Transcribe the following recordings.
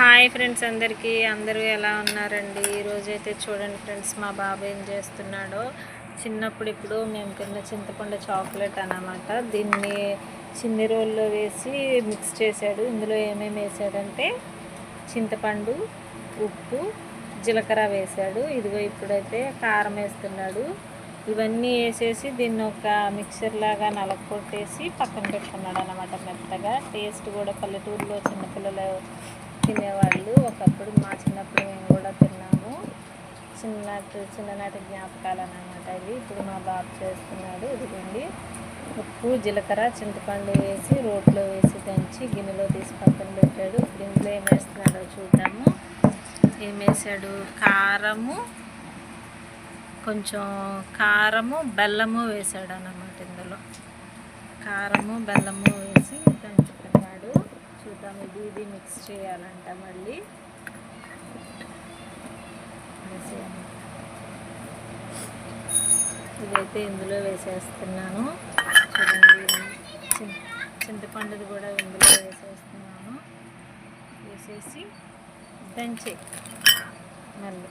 Hi friends అందరికీ. అందరూ ఎలా ఉన్నారండి? ఈరోజైతే చూడండి ఫ్రెండ్స్ మా బాబు ఏం చేస్తున్నాడో. చిన్నప్పుడు ఇప్పుడు మేము తిన్న చింతపండు చాక్లెట్ అన్నమాట. దీన్ని చిన్ని రోల్లో వేసి మిక్స్ చేశాడు. ఇందులో ఏమేమి వేసాడంటే చింతపండు ఉప్పు జీలకర్ర వేశాడు. ఇదిగో ఇప్పుడైతే కారం వేస్తున్నాడు. ఇవన్నీ వేసేసి దీన్ని ఒక మిక్సర్ లాగా నలగొట్టేసి పక్కన పెట్టుకున్నాడు అనమాట మెత్తగా. టేస్ట్ కూడా పల్లెటూరులో చిన్నపిల్లలు తినేవాళ్ళు. ఒకప్పుడు మా చిన్నప్పుడు మేము కూడా తిన్నాము. చిన్ననాటి చిన్ననాటి జ్ఞాపకాలు అనమాట ఇవి. ఇప్పుడు మా బాబు చేస్తున్నాడు ఇదిగోండి. ఉప్పు జీలకర్ర చింతపండు వేసి రోట్లో వేసి దంచి గిన్నెలో తీసి పక్కన పెట్టాడు. ఇప్పుడు ఏం వేస్తున్నాడో చూద్దాము. ఏం వేసాడు? కారము కొంచెం కారము బెల్లము వేసాడు అన్నమాట ఇందులో. కారము బెల్లము వేసి దంచి. చూద్దాం. ఇది ఇది మిక్స్ చేయాలంట మళ్ళీ. ఇదైతే ఇందులో వేసేస్తున్నాను. చూడండి చింతపండుది కూడా ఇందులో వేసేస్తున్నాను. వేసేసి దంచి మళ్ళీ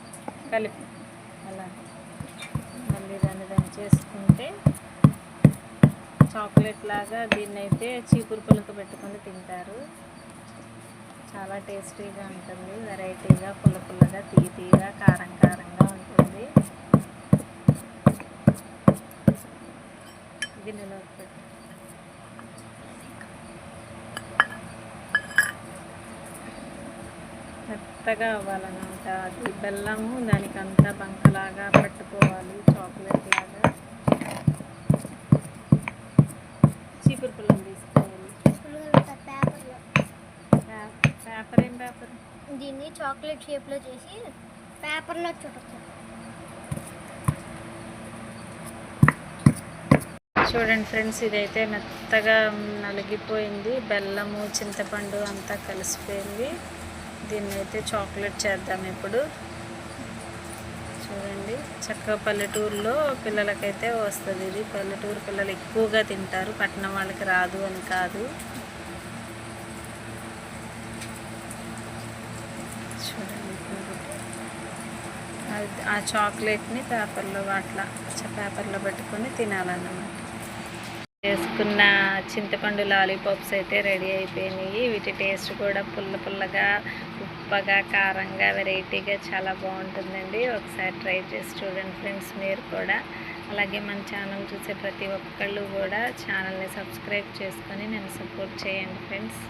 కలిపి అలా. మళ్ళీ దాన్ని దంచేసుకుంటే చాక్లెట్ లాగా దీన్ని అయితే చీపురు పుల్లతో పెట్టుకొని తింటారు. చాలా టేస్టీగా ఉంటుంది వెరైటీగా పుల్ల పుల్లగా తీయ తీయగా కారం కారంగా ఉంటుంది. గిన్నెలో పెట్టు మెత్తగా అవ్వాలన్నమాట. అది బెల్లము దానికంతా బంకలాగా పట్టుకోవాలి చాక్లెట్ లాగా చీపురు పుల్లం తీసుకోవాలి పేపర్లో పే- పేపర్. దీన్ని చాక్లెట్ షేప్లో చేసి పేపర్లో చుట్టచ్చు. చూడండి ఫ్రెండ్స్ ఇదైతే మెత్తగా నలిగిపోయింది. బెల్లము చింతపండు అంతా కలిసిపోయింది. దీన్ని అయితే చాక్లెట్ చేద్దాం ఇప్పుడు. చూడండి చక్కగా పల్లెటూరులో పిల్లలకైతే వస్తుంది ఇది. పల్లెటూరు పిల్లలు ఎక్కువగా తింటారు. పట్టణం వాళ్ళకి రాదు అని కాదు. చూడండి ఆ చాక్లెట్ని పేపర్లో అట్లా పేపర్లో పెట్టుకొని తినాలన్నమాట. చేసుకున్న చింతపండు లాలీపాప్స్ అయితే రెడీ అయిపోయినాయి. వీటి టేస్ట్ కూడా పుల్ల పుల్లగా ఉప్పగా కారంగా వెరైటీగా చాలా బాగుంటుందండి. ఒకసారి ట్రై చేసి చూడండి ఫ్రెండ్స్ మీరు కూడా. అలాగే మన ఛానల్ చూసే ప్రతి ఒక్కళ్ళు కూడా ఛానల్ని సబ్స్క్రైబ్ చేసుకొని నేను సపోర్ట్ చేయండి ఫ్రెండ్స్.